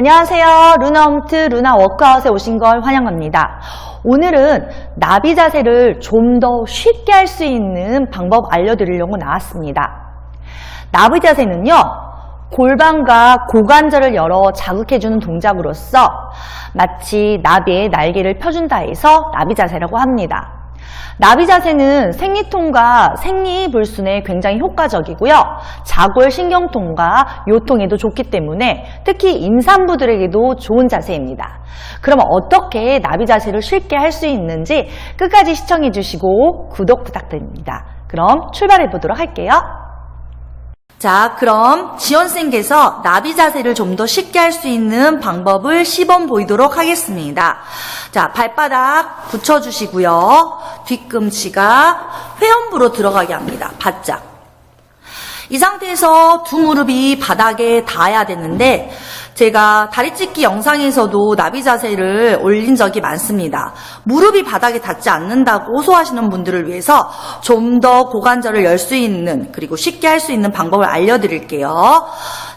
안녕하세요. 루나홈트 루나 워크아웃에 오신 걸 환영합니다. 오늘은 나비 자세를 좀 더 쉽게 할 수 있는 방법 알려드리려고 나왔습니다. 나비 자세는요, 골반과 고관절을 열어 자극해주는 동작으로서 마치 나비의 날개를 펴준다 해서 나비 자세라고 합니다. 나비 자세는 생리통과 생리불순에 굉장히 효과적이고요. 자골 신경통과 요통에도 좋기 때문에 특히 임산부들에게도 좋은 자세입니다. 그럼 어떻게 나비 자세를 쉽게 할 수 있는지 끝까지 시청해 주시고 구독 부탁드립니다. 그럼 출발해 보도록 할게요. 자, 그럼 지원생께서 나비 자세를 좀 더 쉽게 할 수 있는 방법을 시범 보이도록 하겠습니다. 자, 발바닥 붙여주시고요. 뒤꿈치가 회원부로 들어가게 합니다. 바짝. 이 상태에서 두 무릎이 바닥에 닿아야 되는데 제가 다리 찢기 영상에서도 나비 자세를 올린 적이 많습니다. 무릎이 바닥에 닿지 않는다고 호소하시는 분들을 위해서 좀 더 고관절을 열 수 있는 그리고 쉽게 할 수 있는 방법을 알려드릴게요.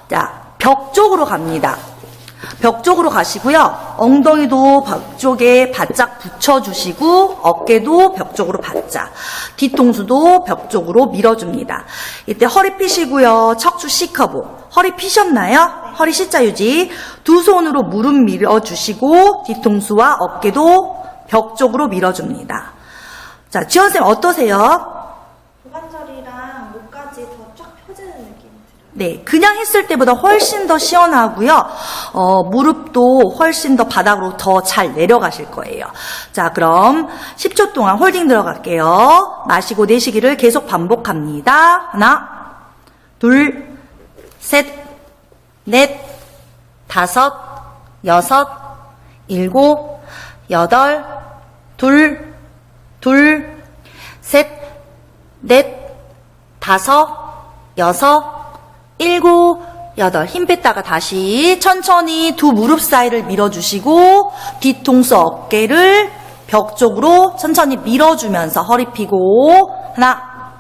자, 벽 쪽으로 갑니다. 벽 쪽으로 가시고요. 엉덩이도 벽 쪽에 바짝 붙여주시고 어깨도 벽 쪽으로 바짝. 뒤통수도 벽 쪽으로 밀어줍니다. 이때 허리 피시고요. 척추 C커브. 허리 피셨나요? 허리 C자 유지. 두 손으로 무릎 밀어주시고 뒤통수와 어깨도 벽 쪽으로 밀어줍니다. 자, 지원쌤 어떠세요? 고관절이랑 목까지 더쫙 펴지는 느낌이 들어요. 네, 그냥 했을 때보다 훨씬 더 시원하고요. 어, 무릎도 훨씬 더 바닥으로 더 잘 내려가실 거예요. 자, 그럼 10초 동안 홀딩 들어갈게요. 마시고 내쉬기를 계속 반복합니다. 하나, 둘, 셋, 넷, 다섯, 여섯, 일곱, 여덟, 둘, 둘, 셋, 넷, 다섯, 여섯, 일곱, 여덟. 힘 뺐다가 다시 천천히 두 무릎 사이를 밀어주시고 뒤통수 어깨를 벽 쪽으로 천천히 밀어주면서 허리 피고 하나,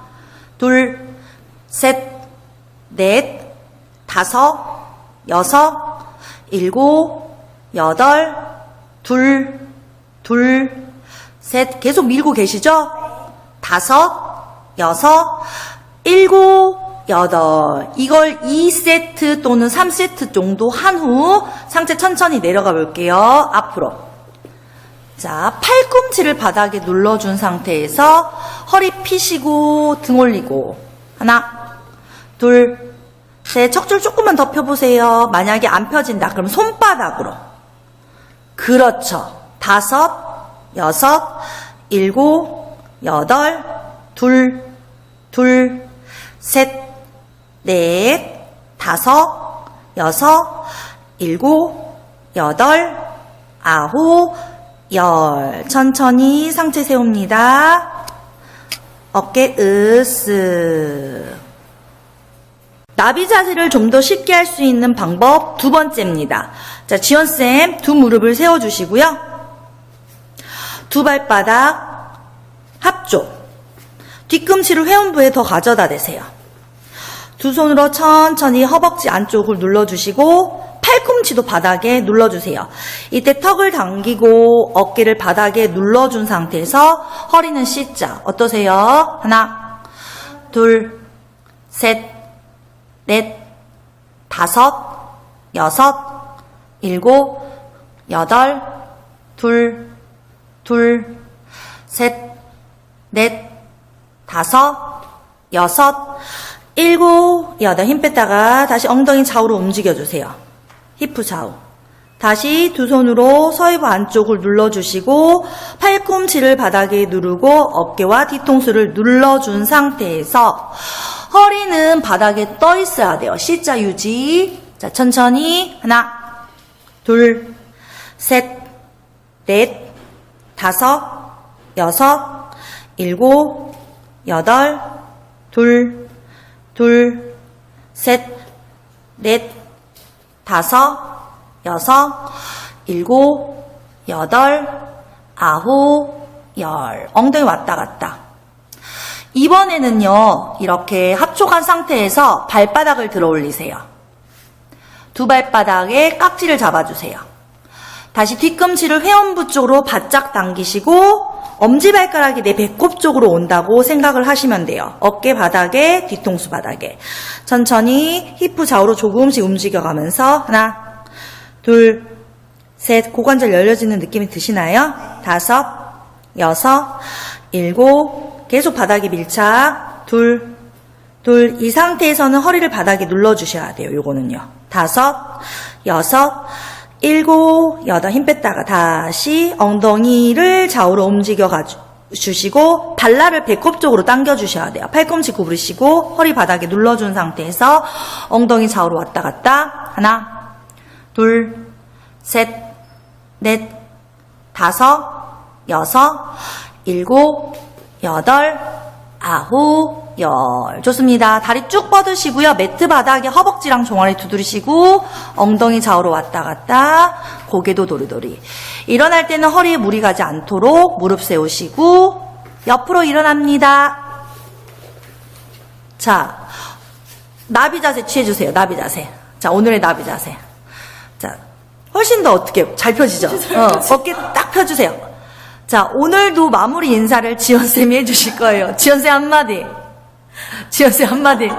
둘, 셋, 넷, 다섯, 여섯, 일곱, 여덟, 둘, 둘, 셋. 계속 밀고 계시죠? 다섯, 여섯, 일곱, 여덟. 이걸 2세트 또는 3세트 정도 한 후 상체 천천히 내려가 볼게요. 앞으로. 자, 팔꿈치를 바닥에 눌러준 상태에서 허리 피시고 등 올리고. 하나, 둘, 셋. 척추를 조금만 더 펴보세요. 만약에 안 펴진다. 그럼 손바닥으로. 그렇죠. 다섯, 여섯, 일곱, 여덟, 둘, 둘, 셋, 넷, 다섯, 여섯, 일곱, 여덟, 아홉, 열. 천천히 상체 세웁니다. 어깨 으스. 나비 자세를 좀 더 쉽게 할 수 있는 방법 두 번째입니다. 자, 지원쌤 두 무릎을 세워주시고요. 두 발바닥 합쪽. 뒤꿈치를 회음부에 더 가져다 대세요. 두 손으로 천천히 허벅지 안쪽을 눌러주시고 팔꿈치도 바닥에 눌러주세요. 이때 턱을 당기고 어깨를 바닥에 눌러준 상태에서 허리는 C자. 어떠세요? 하나, 둘, 셋, 넷, 다섯, 여섯, 일곱, 여덟, 둘, 둘, 셋, 넷, 다섯, 여섯, 일곱, 여덟. 힘 뺐다가 다시 엉덩이 좌우로 움직여주세요. 히프 좌우. 다시 두 손으로 서이부 안쪽을 눌러주시고 팔꿈치를 바닥에 누르고 어깨와 뒤통수를 눌러준 상태에서 허리는 바닥에 떠 있어야 돼요. C자 유지. 자, 천천히. 하나, 둘, 셋, 넷, 다섯, 여섯, 일곱, 여덟, 둘, 둘, 셋, 넷, 다섯, 여섯, 일곱, 여덟, 아홉, 열. 엉덩이 왔다 갔다. 이번에는요, 이렇게 합촉한 상태에서 발바닥을 들어 올리세요. 두 발바닥에 깍지를 잡아주세요. 다시 뒤꿈치를 회원부 쪽으로 바짝 당기시고 엄지발가락이 내 배꼽 쪽으로 온다고 생각을 하시면 돼요. 어깨 바닥에 뒤통수 바닥에 천천히 힙부 좌우로 조금씩 움직여가면서 하나 둘 셋 고관절 열려지는 느낌이 드시나요? 다섯 여섯 일곱 계속 바닥에 밀착 둘 둘, 이 상태에서는 허리를 바닥에 눌러주셔야 돼요, 요거는요. 다섯, 여섯, 일곱, 여덟, 힘 뺐다가 다시 엉덩이를 좌우로 움직여 가 주시고, 발라를 배꼽 쪽으로 당겨 주셔야 돼요. 팔꿈치 구부리시고, 허리 바닥에 눌러준 상태에서 엉덩이 좌우로 왔다 갔다. 하나, 둘, 셋, 넷, 다섯, 여섯, 일곱, 여덟, 아홉, 열. 좋습니다. 다리 쭉 뻗으시고요. 매트 바닥에 허벅지랑 종아리 두드리시고, 엉덩이 좌우로 왔다 갔다, 고개도 도리도리. 일어날 때는 허리에 무리 가지 않도록 무릎 세우시고, 옆으로 일어납니다. 자, 나비 자세 취해주세요. 나비 자세. 자, 오늘의 나비 자세. 자, 훨씬 더 어떻게 잘 펴지죠? 어, 어깨 딱 펴주세요. 자, 오늘도 마무리 인사를 지연쌤이 해주실 거예요. 지연쌤 한마디. 지연쌤 한마디.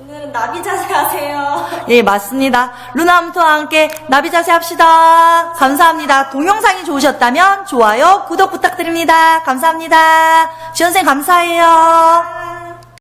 오늘은 나비 자세 하세요. 예, 맞습니다. 루나암토와 함께 나비 자세 합시다. 감사합니다. 동영상이 좋으셨다면 좋아요, 구독 부탁드립니다. 감사합니다. 지연쌤 감사해요.